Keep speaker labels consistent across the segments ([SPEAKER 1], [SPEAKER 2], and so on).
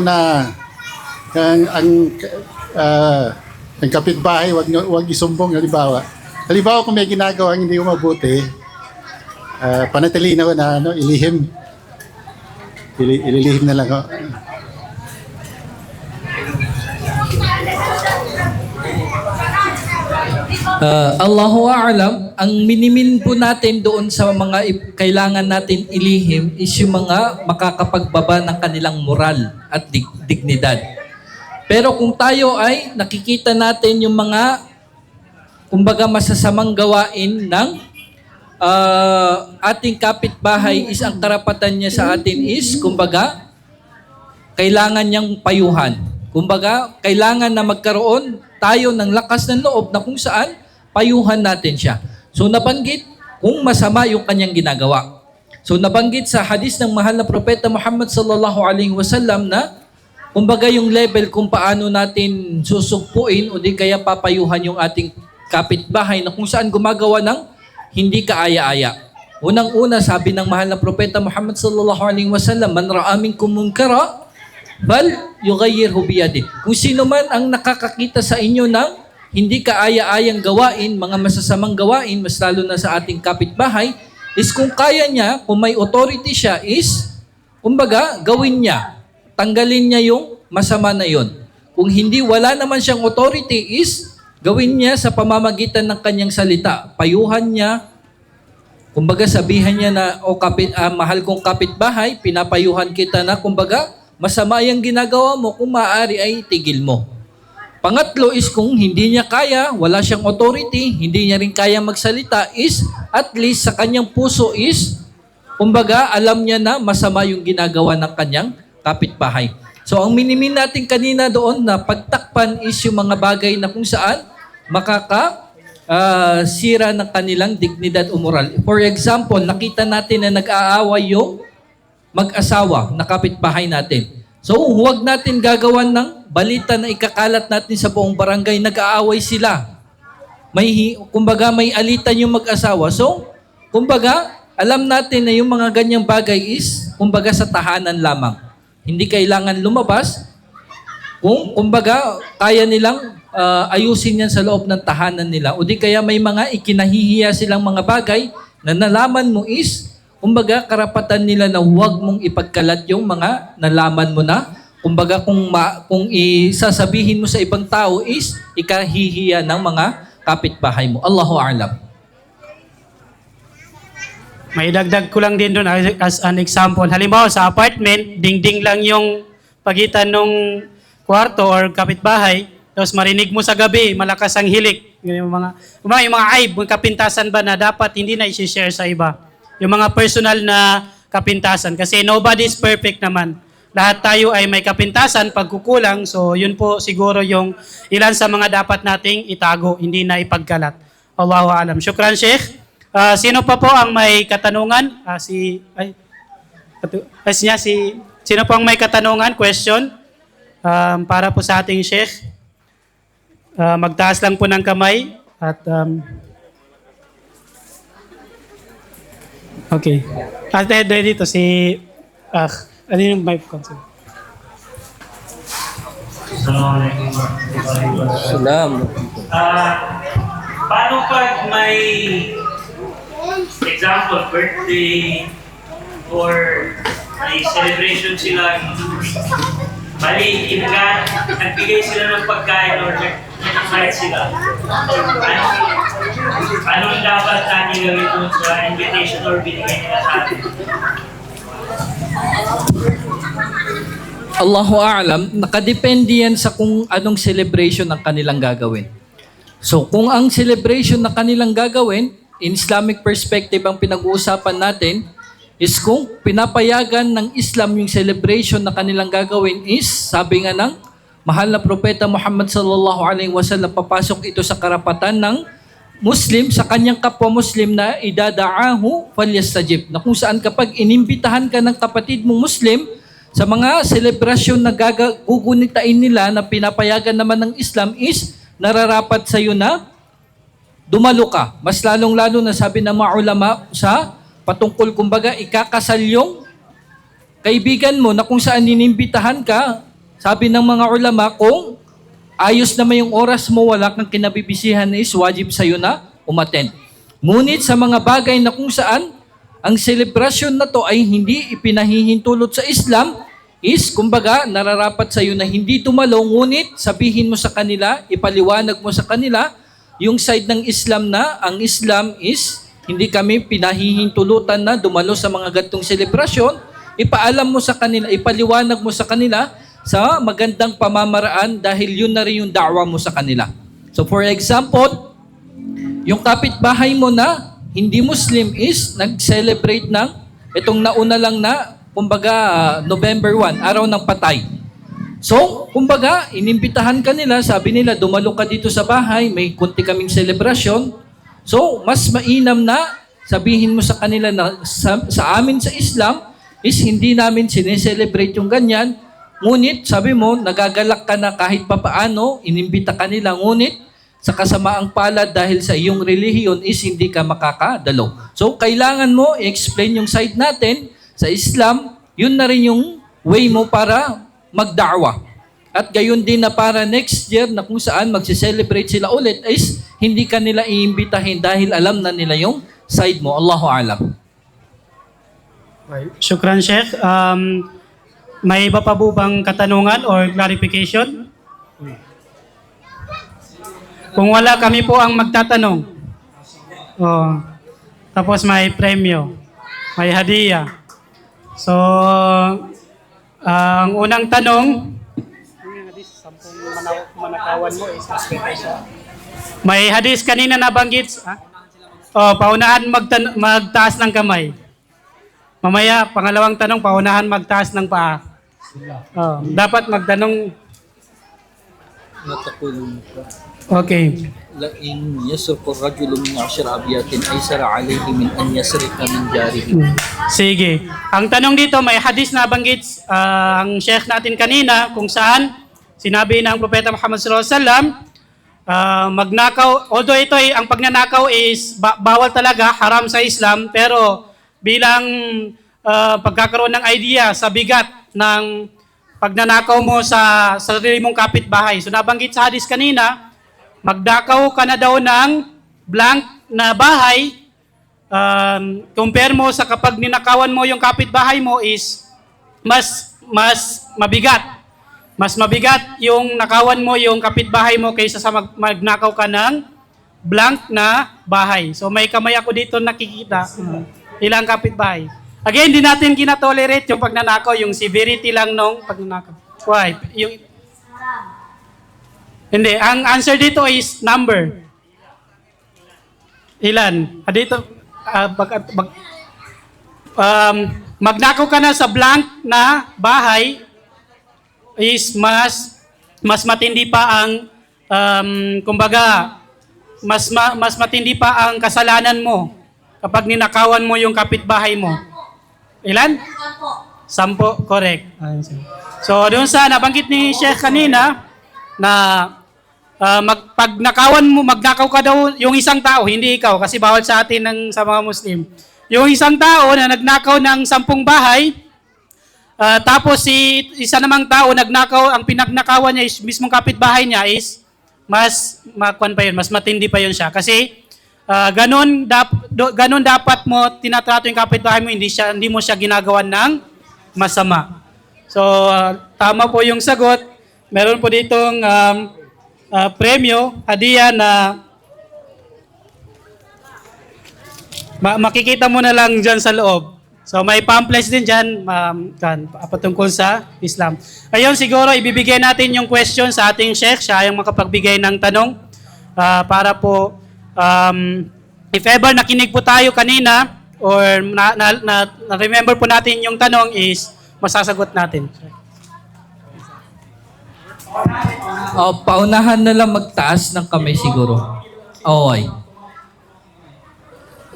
[SPEAKER 1] na ang ang ah, ang kapitbahay wag wag isumbong halimbawa. Halimbawa kung may ginagawa hindi mabuti, uh, panatilihin ako na ano, ilihim. Ili, ililihim na lang ako.
[SPEAKER 2] Uh, Allahu A'lam, ang minimin po natin doon sa mga kailangan natin ilihim is yung mga makakapagbaba ng kanilang moral at dig- dignidad. Pero kung tayo ay nakikita natin yung mga kumbaga masasamang gawain ng uh, ating kapitbahay is ang karapatan niya sa atin is kumbaga kailangan niyang payuhan. Kumbaga, kailangan na magkaroon tayo ng lakas ng loob na kung saan payuhan natin siya. So nabanggit kung masama yung kanyang ginagawa. So nabanggit sa hadis ng mahal na propeta Muhammad sallallahu alaihi wasallam na kumbaga yung level kung paano natin susugpuin o di kaya papayuhan yung ating kapitbahay na kung saan gumagawa ng hindi kaaya-aya. Unang-una sabi ng mahal na propeta Muhammad sallallahu alaihi wasallam, man ra'a minkum munkara Bal, yughayyirhu biyadi. Kung sino man ang nakakakita sa inyo ng hindi kaaya-ayang gawain, mga masasamang gawain, mas lalo na sa ating kapitbahay, is kung kaya niya, kung may authority siya, is, kumbaga, gawin niya. Tanggalin niya yung masama na yon. Kung hindi, wala naman siyang authority, is, gawin niya sa pamamagitan ng kanyang salita. Payuhan niya, Kumbaga sabihan niya na, o kapit, ah, mahal kong kapitbahay, pinapayuhan kita na, kumbaga, masama yung ginagawa mo, kung maaari ay tigil mo. Pangatlo is kung hindi niya kaya, wala siyang authority, hindi niya rin kaya magsalita, is at least sa kanyang puso is, kumbaga, alam niya na masama yung ginagawa ng kanyang kapitbahay. So ang minimin natin kanina doon na pagtakpan is yung mga bagay na kung saan makaka ah, sira ng kanilang dignidad o moral. For example, nakita natin na nag-aaway yung mag-asawa na kapitbahay natin. So, huwag natin gagawan ng balita na ikakalat natin sa buong barangay, nag-aaway sila. May, kumbaga, may alitan yung mag-asawa. So, kumbaga, alam natin na yung mga ganyang bagay is, kumbaga, sa tahanan lamang. Hindi kailangan lumabas. Kung, kumbaga, kaya nilang ah, ayusin yan sa loob ng tahanan nila. O di kaya may mga ikinahihiya silang mga bagay na nalaman mo is, kumbaga, karapatan nila na huwag mong ipagkalat yung mga nalaman mo na. Kumbaga, kung, ma, kung isasabihin mo sa ibang tao is, ikahihiya ng mga kapitbahay mo. Allahu A'lam.
[SPEAKER 3] May dagdag ko lang din doon as, an example. Halimbawa sa apartment, dingding lang yung pagitan ng kwarto or kapitbahay, tapos marinig mo sa gabi, malakas ang hilik. Yung mga, yung mga, aib, yung kapintasan ba na dapat hindi na isi-share sa iba. Yung mga personal na kapintasan. Kasi nobody is perfect naman. Lahat tayo ay may kapintasan, pagkukulang. So yun po siguro yung ilan sa mga dapat nating itago, hindi na ipagkalat. Allahu alam. Shukran, Sheikh. Ah, sino pa po ang may katanungan? Ah, si ay ay, siya, si sino po ang may katanungan? Question um, para po sa ating Sheikh. Ah, magtaas lang po ng kamay at um, Okay. At uh, dito si ah, ano yung mic console?
[SPEAKER 2] Salam.
[SPEAKER 4] Ah, paano pag may example, birthday or may celebration sila Bali, inaga, nagbigay sila ng pagkain or nag-invite sila. Ano, anong dapat natin gawin dun sa invitation or binigay nila sa atin?
[SPEAKER 2] Allahu a'lam, nakadepende yan sa kung anong celebration ang kanilang gagawin. So, kung ang celebration na kanilang gagawin, in Islamic perspective ang pinag-uusapan natin, is kung pinapayagan ng Islam yung celebration na kanilang gagawin is, sabi nga ng mahal na propeta Muhammad sallallahu alaihi wasallam, papasok ito sa karapatan ng Muslim sa kanyang kapwa Muslim na idadaahu falyastajib. Na kung saan kapag inimbitahan ka ng kapatid mong Muslim sa mga selebrasyon na gugunitain nila na pinapayagan naman ng Islam is nararapat sa iyo na dumalo ka. Mas lalong-lalo na sabi ng mga ulama sa patungkol kumbaga ikakasal yung kaibigan mo na kung saan inimbitahan ka, sabi ng mga ulama, kung ayos naman yung oras mo, wala kang kinabibisihan is wajib sa'yo na umattend. Ngunit sa mga bagay na kung saan ang selebrasyon na to ay hindi ipinahihintulot sa Islam, is kumbaga nararapat sa iyo na hindi tumalo ngunit sabihin mo sa kanila, ipaliwanag mo sa kanila yung side ng Islam na ang Islam is hindi kami pinahihintulutan na dumalo sa mga gantong selebrasyon, ipaalam mo sa kanila, ipaliwanag mo sa kanila sa magandang pamamaraan dahil yun na rin yung da'wa mo sa kanila. So for example, yung kapitbahay mo na hindi Muslim is nag-celebrate ng itong nauna lang na kumbaga November 1, araw ng patay. So, kumbaga, inimbitahan ka nila, sabi nila, dumalo ka dito sa bahay, may kunti kaming selebrasyon. So, mas mainam na sabihin mo sa kanila na sa, sa amin sa Islam is hindi namin sineselebrate yung ganyan. Ngunit, sabi mo, nagagalak ka na kahit papaano, inimbita ka nila. Ngunit, sa kasamaang palad dahil sa iyong relihiyon is hindi ka makakadalo. So, kailangan mo i-explain yung side natin sa Islam, yun na rin yung way mo para magda'wa. At gayon din na para next year na kung saan magse-celebrate sila ulit is hindi ka nila iimbitahin dahil alam na nila yung side mo. Allahu alam.
[SPEAKER 3] Shukran, Sheikh. Um, may iba pa po bang katanungan or clarification? Kung wala, kami po ang magtatanong. Oh, tapos may premyo. May hadiah. So, ang unang tanong, may hadis kanina nabanggit. Ha? Oh, paunahan magtan- magtaas ng kamay. Mamaya, pangalawang tanong, paunahan magtaas ng paa. Oh, dapat magtanong... Natakulong ka. Okay.
[SPEAKER 2] Lain yasruku rajulun min ashir abiyatin ay sara alayhi min an yasrika min jarihi. Hmm.
[SPEAKER 3] Sige. Ang tanong dito, may hadis na banggit uh, ang sheikh natin kanina kung saan sinabi ng Propeta Muhammad sallallahu alaihi wasallam uh, magnakaw, although ito ay, ang pagnanakaw is ba- bawal talaga, haram sa Islam, pero bilang ah, pagkakaroon ng idea sa bigat ng pagnanakaw mo sa sarili mong kapitbahay. So nabanggit sa hadis kanina, magdakaw ka na daw ng blank na bahay um, compare mo sa kapag ninakawan mo yung kapitbahay mo is mas mas mabigat. Mas mabigat yung nakawan mo yung kapitbahay mo kaysa sa mag, magnakaw ka ng blank na bahay. So may kamay ako dito nakikita. uh, ilang kapitbahay. Again, hindi natin kinatolerate yung pagnanakaw, yung severity lang nung pagnanakaw. Why? Yung, hindi, ang answer dito is number. Ilan? Ah, dito, ah, bag, bag, um, magnakaw ka na sa blank na bahay is mas mas matindi pa ang um, kumbaga mas ma, mas matindi pa ang kasalanan mo kapag ninakawan mo yung kapitbahay mo. Ilan? Sampo, correct. So, doon sa nabanggit ni Sheikh kanina na ah, mag, pag nakawan mo, magnakaw ka daw yung isang tao, hindi ikaw, kasi bawal sa atin ng, sa mga Muslim. Yung isang tao na nagnakaw ng sampung bahay, ah, tapos si isa namang tao nagnakaw, ang pinagnakawan niya is mismong kapitbahay niya is mas makwan pa yun, mas matindi pa yun siya. Kasi ah, ganun, dap, do, ganun dapat mo tinatrato yung kapitbahay mo, hindi, siya, hindi mo siya ginagawan ng masama. So, ah, tama po yung sagot. Meron po ditong um, ah, premyo, hadiah na ma- makikita mo na lang dyan sa loob. So may pamphlets din dyan um, kan, patungkol sa Islam. Ngayon siguro ibibigay natin yung question sa ating sheikh. Siya yung makapagbigay ng tanong ah, para po um, if ever nakinig po tayo kanina or na, na, na, na-remember po natin yung tanong is masasagot natin.
[SPEAKER 2] Oh, paunahan na lang magtaas ng kamay siguro. Okay.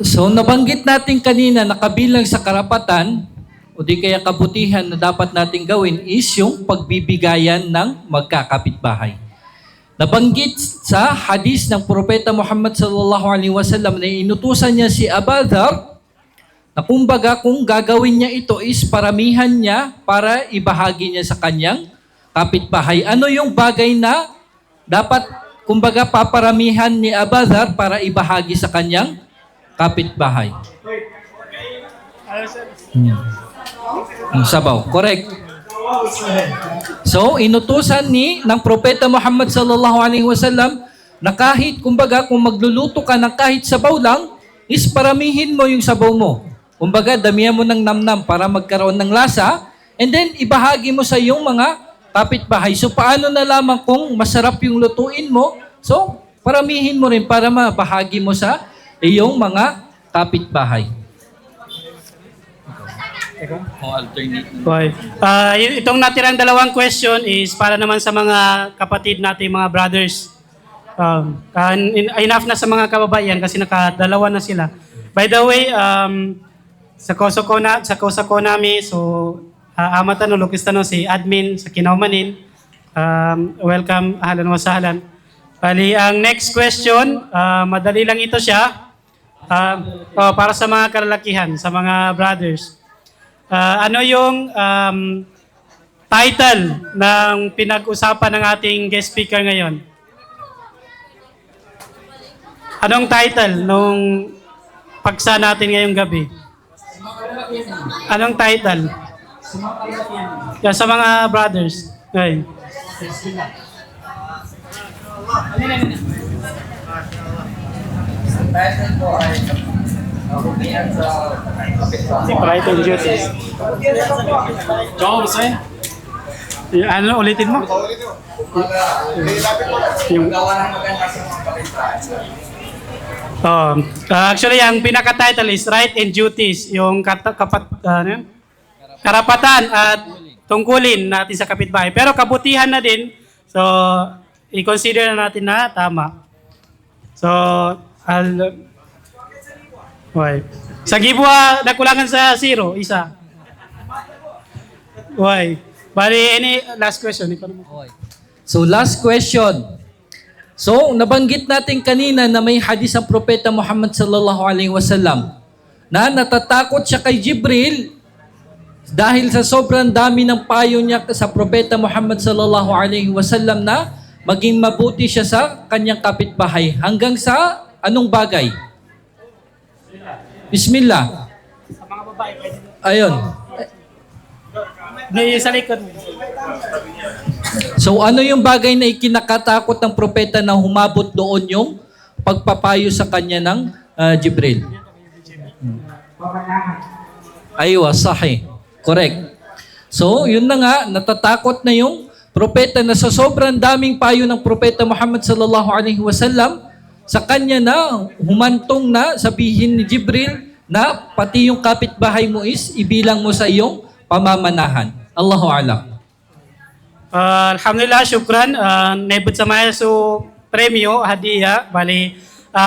[SPEAKER 2] So, nabanggit natin kanina na kabilang sa karapatan o di kaya kabutihan na dapat nating gawin is yung pagbibigayan ng magkakapitbahay. Nabanggit sa hadis ng Propeta Muhammad sallallahu alaihi wasallam na inutusan niya si Abadhar na kumbaga kung gagawin niya ito is paramihan niya para ibahagi niya sa kanyang kapitbahay. Ano yung bagay na dapat, kumbaga, paparamihan ni Abazar para ibahagi sa kanyang kapitbahay? Ang sabaw. Correct. So, inutusan ni ng propeta Muhammad sallallahu alaihi wasallam na kahit kumbaga kung magluluto ka ng kahit sabaw lang, is paramihin mo yung sabaw mo. Kumbaga, damihan mo ng namnam para magkaroon ng lasa and then ibahagi mo sa iyong mga kapitbahay. So, paano na lamang kung masarap yung lutuin mo? So, paramihin mo rin para mabahagi mo sa iyong mga kapitbahay. O alternate.
[SPEAKER 3] Okay. Ah, y- itong natirang dalawang question is para naman sa mga kapatid natin, mga brothers. Um, ah, in- enough na sa mga kababayan kasi nakadalawa na sila. By the way, um, sa koso ko na sa koso ko nami so uh, amatan no lukis tanong si admin sa Kinaumanin. Um, welcome, ahlan wa sahlan. Bali, ang next question, ah, madali lang ito siya. Ah, oh, para sa mga kalalakihan, sa mga brothers. Ah, ano yung um, title ng pinag-usapan ng ating guest speaker ngayon? Anong title nung paksa natin ngayong gabi? Anong title? Yeah, sa mga brothers. Okay. Right on duties. Y- ano, ulitin mo? Yung, Oh, uh, actually, ang pinaka-title is Right and Duties, yung kata, kapat, uh, ano yun? karapatan at tungkulin natin sa kapitbahay. Pero kabutihan na din, so i-consider na natin na tama. So, I'll... Why? Sa gibwa, nakulangan sa zero, isa. Why? Bali, any last question? Ikaw naman.
[SPEAKER 2] So last question. So nabanggit natin kanina na may hadis ang propeta Muhammad sallallahu alaihi wasallam na natatakot siya kay Jibril dahil sa sobrang dami ng payo niya sa propeta Muhammad sallallahu alaihi wasallam na maging mabuti siya sa kanyang kapitbahay hanggang sa anong bagay? Bismillah. Ayun.
[SPEAKER 3] Di, sa likod.
[SPEAKER 2] So ano yung bagay na ikinakatakot ng propeta na humabot doon yung pagpapayo sa kanya ng ah, Jibril? Hmm. Aywa, sahih. Correct. So, yun na nga, natatakot na yung propeta na sa sobrang daming payo ng propeta Muhammad sallallahu alaihi wasallam sa kanya na humantong na sabihin ni Jibril na pati yung kapitbahay mo is ibilang mo sa iyong pamamanahan. Allahu alam.
[SPEAKER 3] Uh, alhamdulillah, syukran. Uh, naibot sa maya so premyo, hadiah. Bali,